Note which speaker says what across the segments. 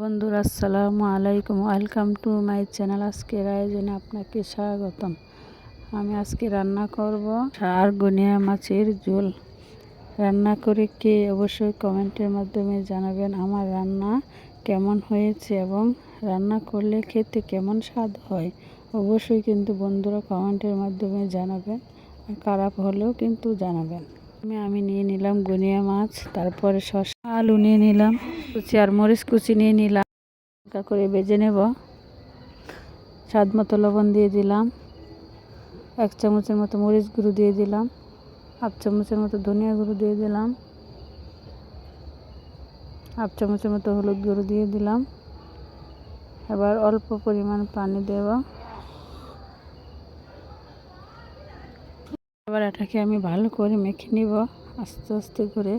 Speaker 1: বন্ধুরা, আসসালামু আলাইকুম। ওয়েলকাম টু মাই চ্যানেল আজকের আয়োজনে আপনাকে স্বাগতম। আমি আজকে রান্না করব আর গুনিয়া মাছের ঝোল। রান্না করে কে অবশ্যই কমেন্টের মাধ্যমে জানাবেন আমার রান্না কেমন হয়েছে এবং রান্না করলে খেতে কেমন স্বাদ হয়। অবশ্যই কিন্তু বন্ধুরা কমেন্টের মাধ্যমে জানাবেন খারাপ হলেও কিন্তু জানাবেন। আমি নিয়ে নিলাম গুনিয়া মাছ, তারপরে শসা আলু নিয়ে নিলাম। কুচি আর মরিচ কুচি নিয়ে নিলাম। হালকা করে বেজে নেব। স্বাদ মতো লবণ দিয়ে দিলাম। এক চামচের মতো মরিচ গুঁড়ো দিয়ে দিলাম। হাফ চামচের মতো ধনিয়া গুঁড়ো দিয়ে দিলাম। হাফ চামচের মতো হলুদ গুঁড়ো দিয়ে দিলাম। এবার অল্প পরিমাণ পানি দেব। এবার এটাকে আমি ভালো করে মেখে নিব আস্তে আস্তে করে।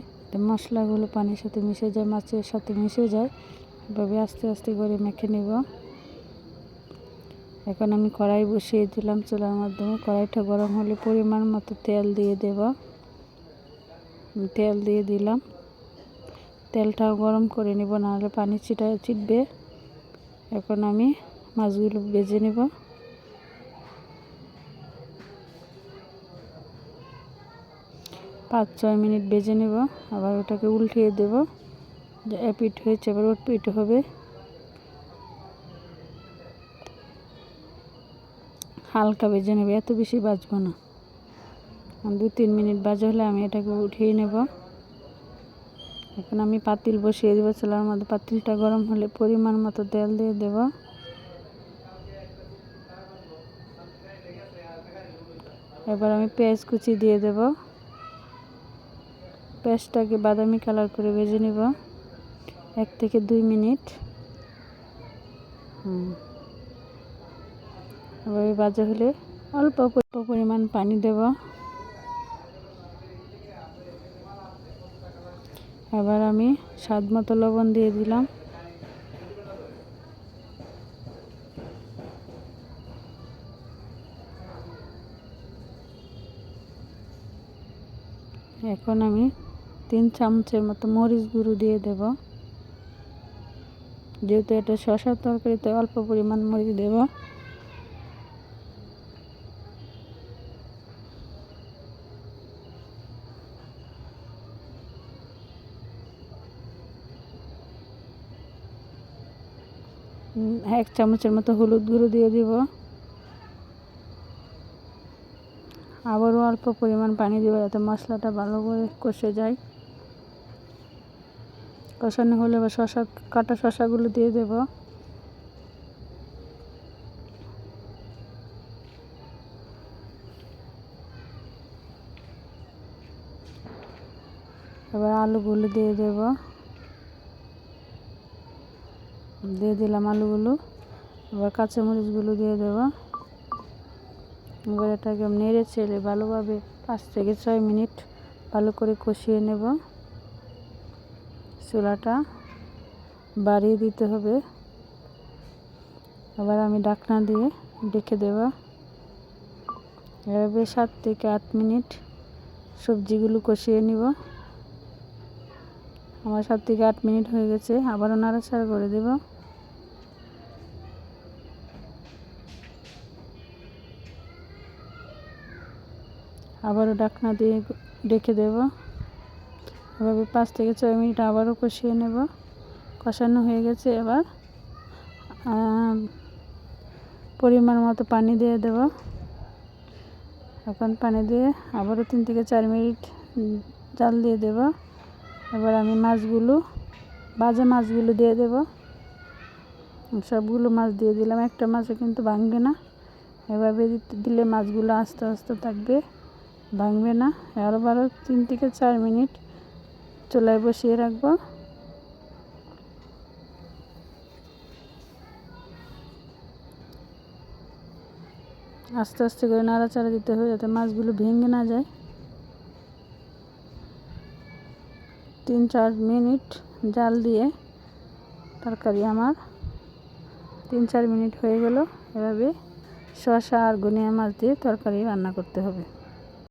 Speaker 1: মশলাগুলো পানির সাথে মিশে যায়, মাছের সাথে মিশে যায়। এভাবে আস্তে আস্তে করে মেখে নিব। এখন আমি কড়াই বসিয়ে দিলাম চুলার মাধ্যমে। কড়াইটা গরম হলে পরিমাণ মতো তেল দিয়ে দেব। তেল দিয়ে দিলাম। তেলটাও গরম করে নেব, নাহলে পানি চিটা চিটবে এখন আমি মাছগুলো বেজে নেব। পাঁচ ছয় মিনিট বেজে নেব, আবার ওটাকে উল্টিয়ে দেব, যে এপিট হয়েছে, এবার পিট হবে। হালকা বেজে নেবে, এত বেশি বাজবো না। দু তিন মিনিট বাজে হলে আমি এটাকে উঠিয়ে নেব। এখন আমি পাতিল বসিয়ে দেবো, চুলার মধ্যে পাতিলটা গরম হলে পরিমাণ মতো তেল দিয়ে দেব। এবার আমি পেঁয়াজ কুচি দিয়ে দেবো। পেঁয়াজটাকে বাদামি কালার করে ভেজে নিব। এক থেকে দুই মিনিট। এভাবে ভাজা হলে অল্প অল্প পরিমাণ পানি দেব। এবার আমি স্বাদ মতো লবণ দিয়ে দিলাম। এখন আমি তিন চামচের মতো মরিচ গুঁড়ো দিয়ে দেব। যেহেতু এটা শশার তরকারিতে অল্প পরিমাণ মরিচ দেব। এক চামচের মতো হলুদ গুঁড়ো দিয়ে দিব। আবারও অল্প পরিমাণ পানি দেবো যাতে মশলাটা ভালো করে কষে যায়। কষানো হলে বা শশা, কাটা শশাগুলো দিয়ে দেব। এবার আলুগুলো দিয়ে দেব। দিয়ে দিলাম আলুগুলো। এবার কাঁচামরিচগুলো দিয়ে দেবো। এবার এটাকে নেড়ে চেড়ে ভালোভাবে পাঁচ থেকে ছয় মিনিট ভালো করে কষিয়ে নেব। চুলাটা বাড়িয়ে দিতে হবে। আবার আমি ডাকনা দিয়ে ডেকে দেব। এভাবে সাত থেকে আট মিনিট সবজিগুলো কষিয়ে নিব। আমার সাত থেকে আট মিনিট হয়ে গেছে, আবারও নাড়াচাড়া করে দেবো। আবারও ডাকনা দিয়ে ডেকে দেব। এভাবে পাঁচ থেকে ছয় মিনিট আবারও কষিয়ে নেব। কষানো হয়ে গেছে এবার পরিমাণ মতো পানি দিয়ে দেব। এখন পানি দিয়ে আবারও তিন থেকে চার মিনিট জাল দিয়ে দেব। এবার আমি মাছগুলো, বাজে মাছগুলো দিয়ে দেব। সবগুলো মাছ দিয়ে দিলাম, একটা মাছও কিন্তু ভাঙবে না। এভাবে দিলে মাছগুলো আস্তে আস্তে থাকবে, ভাঙবে না। আরও বারো, তিন থেকে চার মিনিট চুলায় বসিয়ে রাখব। আস্তে আস্তে করে নাড়াচাড়া দিতে হবে যাতে মাছগুলো ভেঙে না যায়। তিন চার মিনিট জাল দিয়ে তরকারি আমার তিন চার মিনিট হয়ে গেল। এভাবে শসা আর গুনিয়া মাছ দিয়ে তরকারি রান্না করতে হবে।